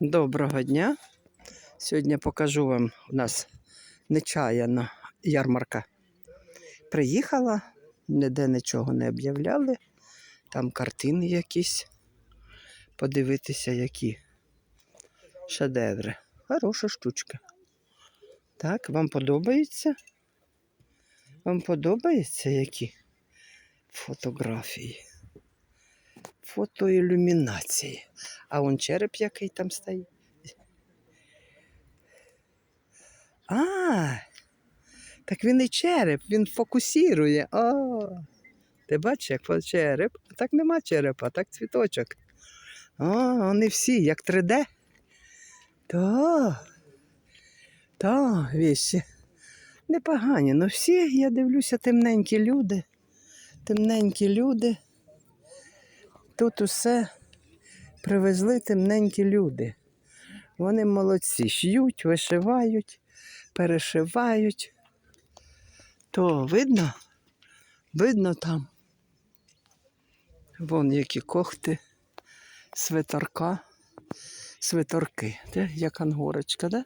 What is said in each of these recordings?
Доброго дня. Сьогодні покажу вам у нас нечаяна ярмарка. Приїхала, ніде нічого не об'являли. Там картини якісь. Подивитися, які шедеври. Хороша штучка. Так, вам подобається? Вам подобається які фотографії? Фотоілюмінації. А он череп який там стоїть. А, так він і череп, він фокусірує. О, ти бачиш, як череп? Так нема черепа, так цвіточок. О, вони всі, як 3D. Та, та, вещі. Непогані, ну всі, я дивлюся, темненькі люди. Темненькі люди. Тут усе привезли темненькі люди. Вони молодці, ш'ють, вишивають, перешивають. То видно? Видно там. Вон які когти, свиторка, свиторки, де? як ангорочка, да?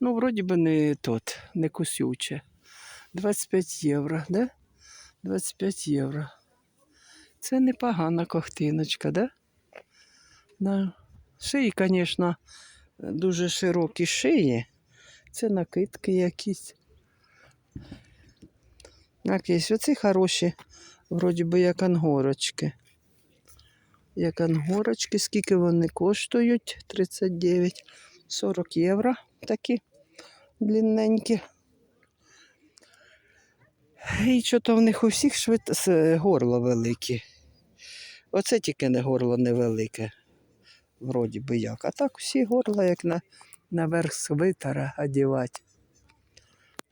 Ну, вроді би не тот, не кусюче. 25 євро, да? 25 євро. Це непогана когтиночка, да? На шиї, звісно, дуже широкі шиї. Це накидки якісь. Якісь оці хороші, вроді би як ангорочки. Як ангорочки, скільки вони коштують? 39, 40 євро такі длинненькі. І що то в них у всіх швид... горло велике. Оце тільки не горло невелике, вроді би як. А так всі горла, як на, наверх свитера одівати.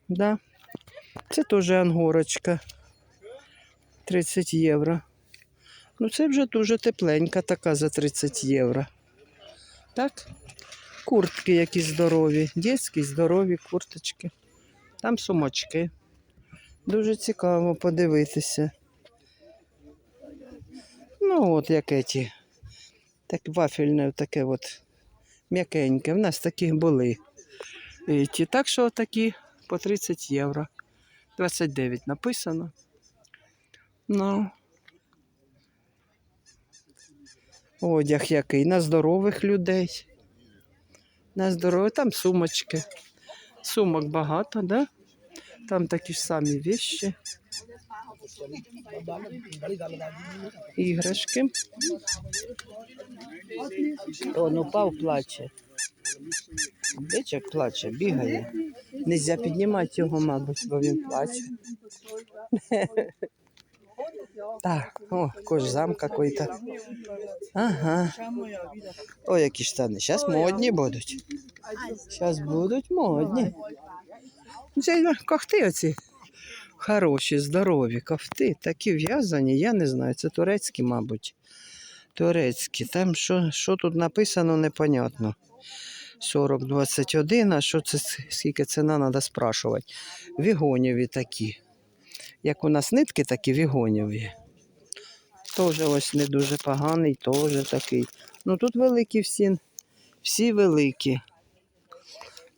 Да. Це теж ангорочка. 30 євро. Ну, це вже дуже тепленька така за 30 євро. Так? Куртки які здорові, дітські здорові курточки. Там сумочки. Дуже цікаво подивитися. Ну, от яке ті. Так вафельне таке от м'якеньке. В нас такі були. І ті. Так що такі по 30 євро. 29 написано. Ну. Одяг який. На здорових людей. На здорових. Там сумочки. Сумок багато, да? Там такі ж самі вещи. Іграшки. Он упав, плаче. Дичок плаче, бігає. Нельзя піднімати його, мабуть, бо він плаче. Так, о, кожзам какой-то. Ага. О, які штани. Зараз модні будуть. Зараз будуть модні. Це кофти оці. Хороші, здорові кофти, такі в'язані, я не знаю, це турецькі, мабуть. Турецькі. Там що, що тут написано, непонятно. 40-21, а що це, скільки ціна, треба спрашувати. Вігонєві такі. Як у нас нитки, такі вігонєві. Теж ось не дуже поганий, теж такий. Ну тут великі всі, всі великі.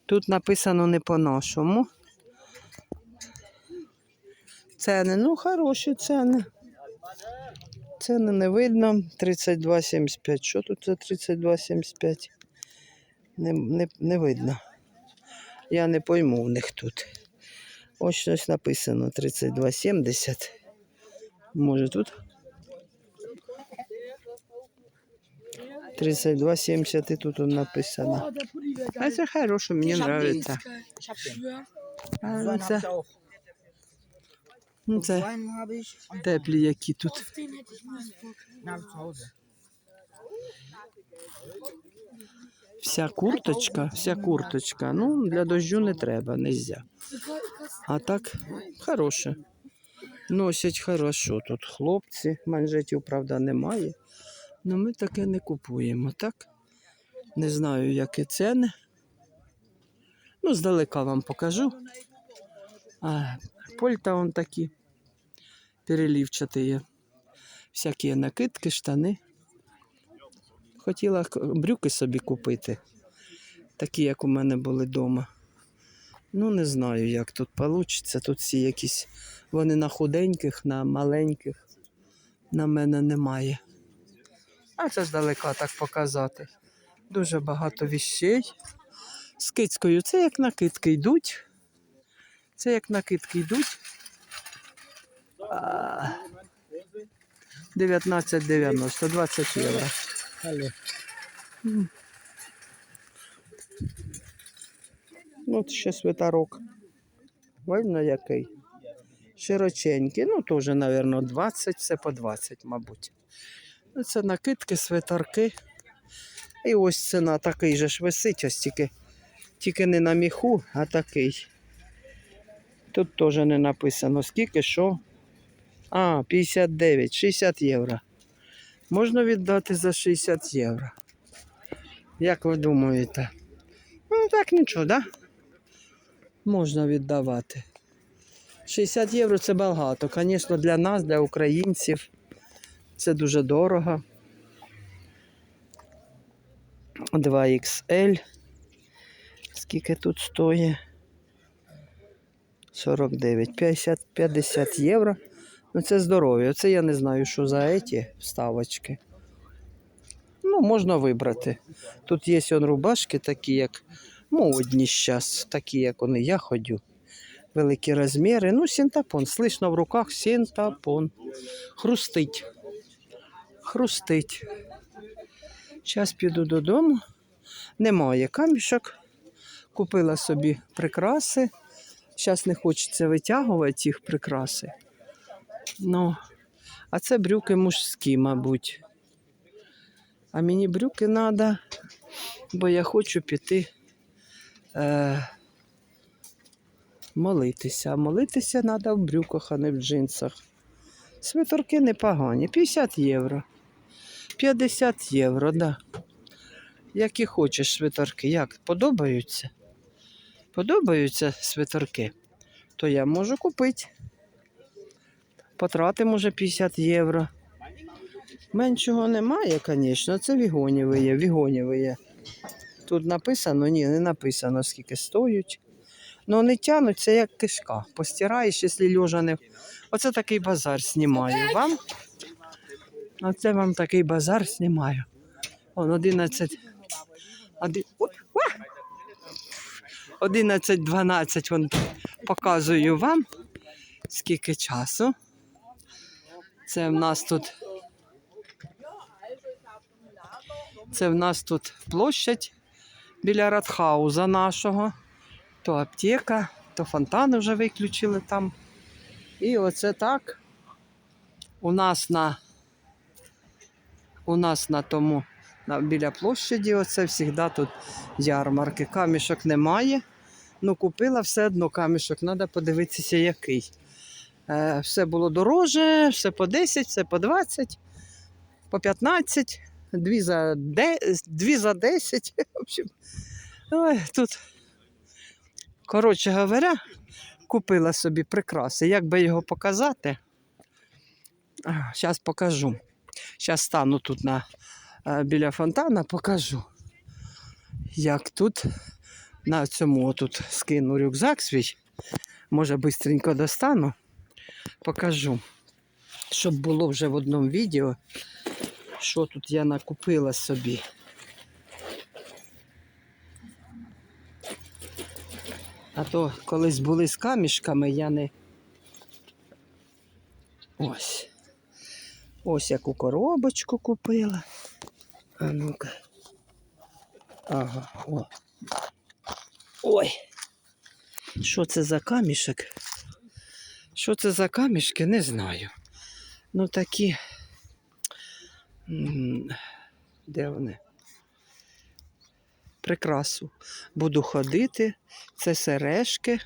Тут написано не по-нашому. Ціни, ну хороші ціни. Ціни не видно. 32,75. Що тут за 32,75? Не, не, не видно. Я не пойму в них тут. Ось щось написано 32,70. Може тут? 32,70 і тут он написано. А це хороше, мені подобається. Ich hab schwör. А, це, ну, це Wein habe ich. теплі які тут. Auf den hätte ich müssen gucken. Zu Hause. Вся курточка, вся курточка. Ну, для дождю не треба, нельзя. А так, хороше. Носять хорошо. Тут хлопці, манжетів, правда, немає. Ну ми таке не купуємо, так? Не знаю, які ціни. Ну, здалека вам покажу. А, польта он такі переливчаті. Всякі накидки, штани. Хотіла брюки собі купити, такі, як у мене були вдома. Ну, не знаю, як тут вийде. Тут всі якісь, вони на худеньких, на маленьких. На мене немає. А це здалека так показати. Дуже багато віщей. З кицькою це як накидки йдуть. Це як накидки йдуть. А, 19,90, 20 євро. Ну, От ще свитерок. Видно який. Широченький. Ну, теж, мабуть, 20, все по 20, мабуть. Ну, Це накидки, свитерки. І ось ціна такий же ж висить, ось тільки, тільки не на міху, а такий. Тут теж не написано, скільки, що. А, 59, 60 євро. Можна віддати за 60 євро. Як ви думаєте? Ну, так нічого, да? Можна віддавати. 60 євро це багато. Звісно, для нас, для українців, це дуже дорого. 2XL. Скільки тут стоїть? 49, 50, 50 євро. Ну, це здоров'я. Це я не знаю, що за ці вставочки. Ну, можна вибрати. Тут є он рубашки такі, як модні зараз, такі, як вони я ходю. Великі розміри. Ну, синтапон. Слышно в руках синтапон. Хрустить. Хрустить. Зараз піду додому. Немає камішок. Купила собі прикраси. Зараз не хочеться витягувати їх прикраси. Ну, а це брюки мужські, мабуть. А мені брюки треба, бо я хочу піти е, молитися. А молитися треба в брюках, а не в джинсах. Свиторки непогані. 50 євро. 50 євро, так. да. Які хочеш свиторки. Як? Подобаються? Подобаються свиторки, то я можу купити. Потратимо вже 50 євро. Меншого немає, звісно, це вігонєві є, вігонєві є. Тут написано, ні, не написано, скільки стоять. Ну, вони тянуться як кишка. Постираєш, якщо льожа не. Оце такий базар знімаю вам. Оце вам такий базар знімаю. Он 11. Один... Ой, а! 11-12 вон показую вам, скільки часу. Це в нас тут. Це в нас тут площадь біля Радхауза нашого. То аптека, то фонтани вже виключили там. І оце так. У нас на у нас на тому на, біля площаді, оце завжди тут ярмарки. Камішок немає. Ну, купила все одно камішок, треба подивитися, який. Е, все було дороже, все по 10, все по 20, по 15, дві за, де, дві за 10. В общем, ой, тут, коротше говоря, купила собі прикраси. Як би його показати? Зараз покажу. Зараз стану тут на, е, біля фонтана, покажу. Як тут на цьому тут скину рюкзак свій. Може, швидко достану, покажу. Щоб було вже в одному відео, що тут я накупила собі. А то колись були з камішками, я не. Ось. Ось яку коробочку купила. А ну-ка. Ага, о. Ой. Що це за камішок? Що це за камішки, не знаю. Ну такі. Де вони? Прикрасу. Буду ходити. Це сережки.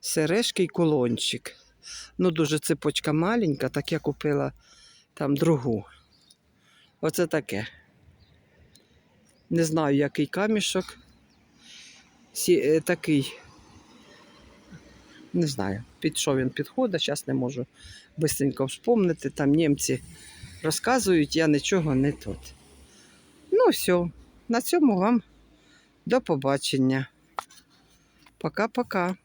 Сережки і кулончик. Ну, дуже цепочка маленька, так я купила там другу. Оце таке. Не знаю, який камішок. Сі, е, такий. Не знаю, під що він підходить, зараз не можу швидко вспомнити. Там німці розказують, я нічого не тут. Ну, все. На цьому вам до побачення. Пока-пока.